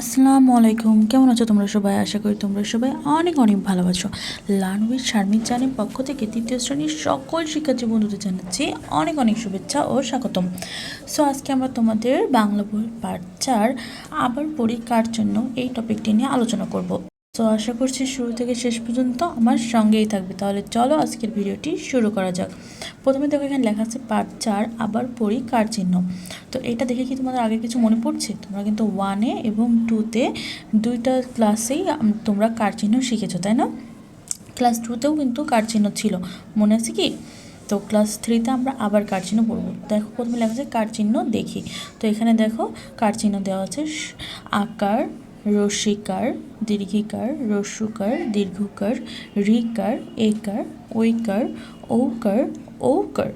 আসসালামু আলাইকুম। কেমন আছো তোমরা সবাই? আশা করি তোমরা সবাই অনেক অনেক ভালো আছো। লানবির শারমিন জানির পক্ষ থেকে তৃতীয় শ্রেণির সকল শিক্ষার্থী বন্ধুদের জানাচ্ছি অনেক অনেক শুভেচ্ছা ও স্বাগতম। সো আজকে আমরা তোমাদের বাংলা বই পাঠ চার আবার পরীক্ষার জন্য এই টপিকটি নিয়ে আলোচনা করব। তো আশা করছি শুরু থেকে শেষ পর্যন্ত আমার সঙ্গেই থাকবে। তাহলে চলো আজকের ভিডিওটি শুরু করা যাক। প্রথমে দেখো এখানে লেখা আছে পার্ট চার, আবার পড়ি কার চিহ্ন। তো এটা দেখে কি তোমাদের আগে কিছু মনে পড়ছে? তোমরা কিন্তু ওয়ানে এবং টুতে দুইটা ক্লাসেই তোমরা কার চিহ্ন শিখেছো, তাই না? ক্লাস টুতেও কিন্তু কার চিহ্ন ছিল। মনে আছে কি? তো ক্লাস থ্রিতে আমরা আবার কার চিহ্ন পড়ব। দেখো প্রথমে লেখা আছে কার চিহ্ন দেখি। তো এখানে দেখো কার চিহ্ন দেওয়া আছে আকার রসিকার, দীর্ঘিকার রস্যুকার দীর্ঘকার, রিকার, একার, ঐকার, ঔকার ঔকার।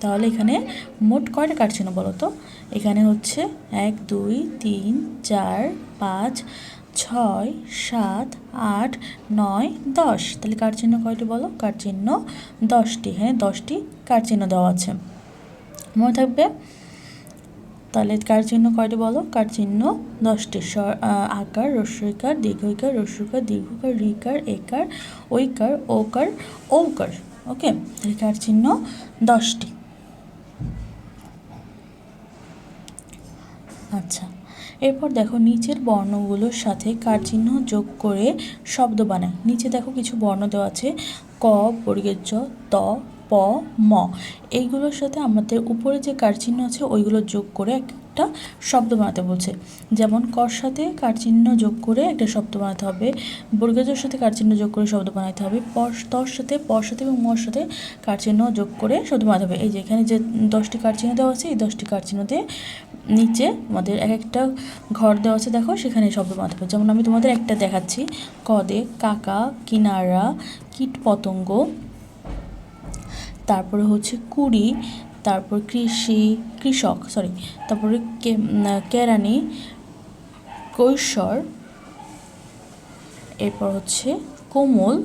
তাহলে এখানে মোট কয়টা কার চিহ্ন বলো তো? এখানে হচ্ছে এক, দুই, তিন, চার, পাঁচ, ছয়, সাত, আট, নয়, দশ। তাহলে কার চিহ্ন কয়টি বলো? কার চিহ্ন দশটি। হ্যাঁ দশটি কার চিহ্ন দেওয়া আছে? মনে থাকবে তাহলে কার চিহ্ন কয়টি বলো? কার চিহ্ন? দশটি। আহ, আকার রস্যইকার দীর্ঘইকার রস্যকার দীর্ঘকার রিকার একার ঐকার ওকার ঔকার। ওকে? তাহলে কার চিহ্ন? দশটি। আচ্ছা। এরপর দেখো নিচের বর্ণগুলোর সাথে কার চিহ্ন যোগ করে শব্দ বানায়। নিচে দেখো কিছু বর্ণ দেওয়া আছে। ক বর্গের ত প, ম। এইগুলোর সাথে আমাদের উপরে যে কার চিহ্ন আছে, ওইগুলো যোগ করে একটা শব্দ বানাতে বলছে। যেমন কর সাথে কার চিহ্ন যোগ করে একটা শব্দ বানাতে হবে। বর্গেজের সাথে কার চিহ্ন যোগ করে শব্দ বানাতে হবে। পর, তর সাথে, পর সাথে এবং মর সাথে কার চিহ্ন যোগ করে শব্দ বানাতে হবে। এই যে এখানে যে দশটি কার চিহ্ন দেওয়া আছে, এই দশটি কার চিহ্ন দিয়ে নিচে আমাদের এক একটা ঘর দেওয়া আছে, দেখো, সেখানে শব্দ বানাতে হবে। যেমন আমি তোমাদের একটা দেখাচ্ছি। কদে কাকা কিনারা, কীট পতঙ্গ তারপরে হচ্ছে কুড়ি, তারপর কৃষি, কৃষক সরি তারপরে কেরানি, কৈশোর, এরপর হচ্ছে কোমল,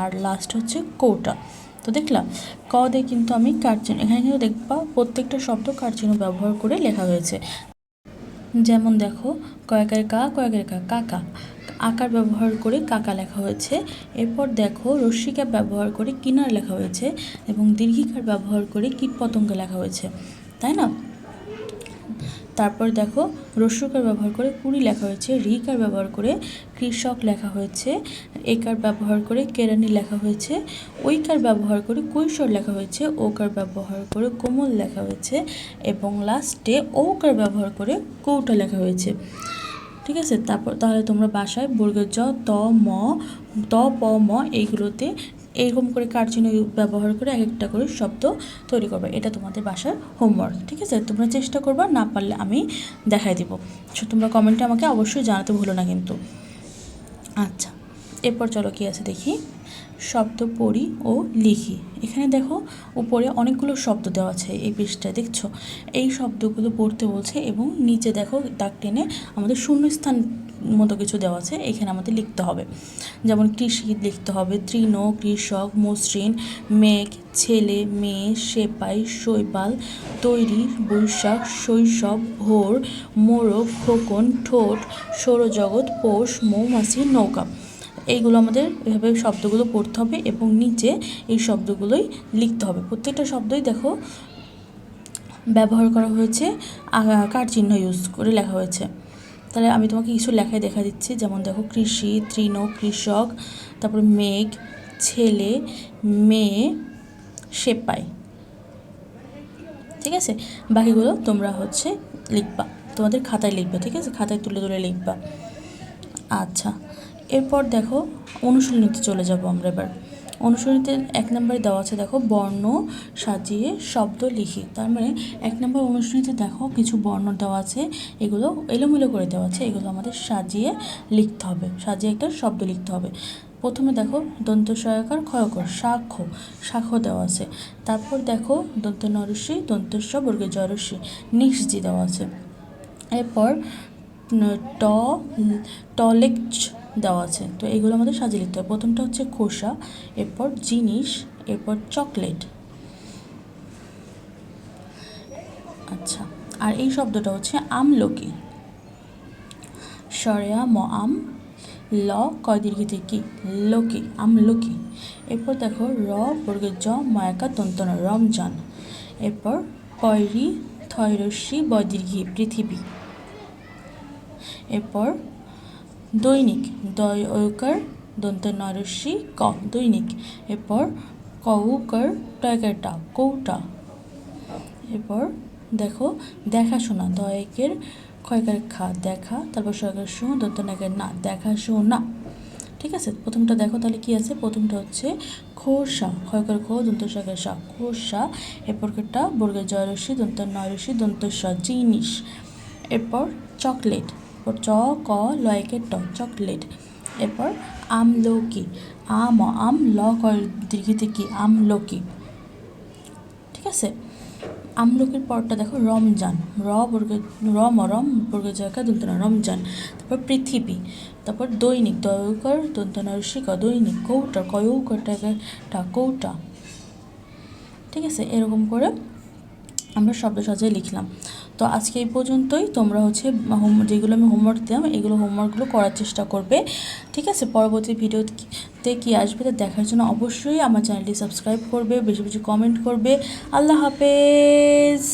আর লাস্ট হচ্ছে কৌটা। তো দেখলাম, ক কিন্তু আমি কার্চিন এখানে কিন্তু দেখবা প্রত্যেকটা শব্দ কারচিহ্ন ব্যবহার করে লেখা হয়েছে। যেমন দেখো, কয়েকের কা কয়েকের কা, কাকা। আকার ব্যবহার করে কাকা লেখা হয়েছে। এরপর দেখো রশ্মিকা ব্যবহার করে কিনার লেখা হয়েছে এবং দীর্ঘিকার ব্যবহার করে কীটপতঙ্গ লেখা হয়েছে। তাই না? তারপর দেখো রস্যকার ব্যবহার করে কুড়ি লেখা হয়েছে, রিকার ব্যবহার করে কৃষক লেখা হয়েছে, একার ব্যবহার করে কেরানি লেখা হয়েছে ঐকার ব্যবহার করে কৈশোর লেখা হয়েছে, ওকার ব্যবহার করে কোমল লেখা হয়েছে এবং লাস্টে ঔকার ব্যবহার করে কৌটা লেখা হয়েছে। ঠিক আছে? তারপর তাহলে তোমরা বাসায় বর্গের জ ত, ম, ত, প, ম এইগুলোতে এইরকম করে কারচিহ্ন ব্যবহার করে এক একটা করে শব্দ তৈরি করবে? এটা তোমাদের বাসার হোমওয়ার্ক ঠিক আছে? তোমরা চেষ্টা করবা, না পারলে আমি দেখাই দিব। তোমরা কমেন্টে আমাকে অবশ্যই জানাতে ভুলো না কিন্তু। আচ্ছা। এরপর চলো কি আছে দেখি। শব্দ পড়ি ও লিখি। এখানে দেখো উপরে অনেকগুলো শব্দ দেওয়া আছে এই পৃষ্ঠায়, দেখছ? এই শব্দগুলো পড়তে বলছে এবং নিচে দেখো দাগ টেনে আমাদের শূন্যস্থান মতো কিছু দেওয়া আছে, এখানে আমাদের লিখতে হবে। যেমন কৃষি লিখতে হবে তৃণ কৃষক, মসৃণ, মেঘ, ছেলে, মেয়ে, সেপাই, শৈবাল, তৈরি, বৈশাখ, শৈশব, ভোর, মোরগ, খোকন, ঠোঁট, সৌরজগৎ, পোষ, মৌমাছি, নৌকা। এইগুলো আমাদের এভাবে শব্দগুলো পড়তে হবে এবং নিচে এই শব্দগুলোই লিখতে হবে। প্রত্যেকটা শব্দই দেখো ব্যবহার করা হয়েছে কার চিহ্ন ইউজ করে লেখা হয়েছে। তাহলে আমি তোমাকে কিছু লেখায় দেখা দিচ্ছি, যেমন দেখো কৃষি, তৃণ, কৃষক, তারপর মেঘ, ছেলে, মেয়ে, সেপাই। ঠিক আছে? বাকিগুলো তোমরা হচ্ছে লিখবা। তোমাদের খাতায় লিখবে, ঠিক আছে? খাতায় তুলে তুলে লিখবা। আচ্ছা। এরপর দেখো অনুশীলনীতে চলে যাব আমরা এবার। অনুশীলনীতে এক নম্বরে দেওয়া আছে দেখো বর্ণ সাজিয়ে শব্দ লিখি। তার মানে এক নম্বর অনুশীলনীতে দেখো কিছু বর্ণ দেওয়া আছে, এগুলো এলোমেলো করে দেওয়া আছে, এগুলো আমাদের সাজিয়ে লিখতে হবে, সাজিয়ে একটা শব্দ লিখতে হবে। প্রথমে দেখো দন্ত সহায়কার ক্ষয়কর সাক্ষ্য সাক্ষ্য দেওয়া আছে। তারপর দেখো দন্ত নরসি দন্তস্ব বর্গে জরসি নিঃসজি দেওয়া আছে। এরপর ট টলেক্চ দেওয়া আছে। তো এগুলো আমাদের সাজিয়ে লিখতে হবে। প্রথমটা হচ্ছে খোসা, এরপর জিনিস, এরপর চকলেট। আচ্ছা আর এই শব্দটা হচ্ছে আমলকি। সরেয়া ম আম, ল কয় দীর্ঘিতে কি? লোকি, আমলকি। এরপর দেখো র, বর্গের জ, ময়াকা দন্তন রমজান। এরপর পয়রি থয়রস্যি বদীর্ঘি পৃথিবী। এরপর দৈনিক দয় দন্ত নরস্যি ক দৈনিক, এরপর কৌকার টয়কারটা কৌটা এরপর দেখো, দেখাশোনা, দয়কের, ক্ষয়কার খা, দেখা, তারপর সরকার শো দন্ত নাকের না দেখা শো না ঠিক আছে? প্রথমটা দেখো তাহলে কি আছে? প্রথমটা হচ্ছে খোসা, ক্ষয়কার খো দন্ত সরকার সা, খোসা। এরপরটা বর্গের জয়রসি দন্ত নয়রসি দন্ত স জিনিস এরপর চকলেট এরপর চ ক লয়কের ট, চকলেট। এরপর আমলকি, আম আম, ল কয় দীর্ঘিতে কি, আমলকি। ঠিক আছে? আমলকির পরটা দেখো, রমজান। র বর্গের রম রম বর্গের জায়গা দন্তনা রমজান। তারপর পৃথিবী। তারপর দৈনিক, দয়কর, দন্তনা ঋষিকা, দৈনিক, কৌটা, কয়ৌকর, টাকা কৌটা। ঠিক আছে? এরকম করে আমরা শব্দ সাজায় লিখলাম। তো আজকে এই পর্যন্তই। তোমরা হচ্ছে হোম যেগুলো আমি হোমওয়ার্ক দিলাম, এগুলো হোমওয়ার্কগুলো করার চেষ্টা করবে। ঠিক আছে? পরবর্তী ভিডিওতে কী আসবে তা দেখার জন্য অবশ্যই আমার চ্যানেলটি সাবস্ক্রাইব করবে, বেশি বেশি কমেন্ট করবে। আল্লাহ হাফেজ!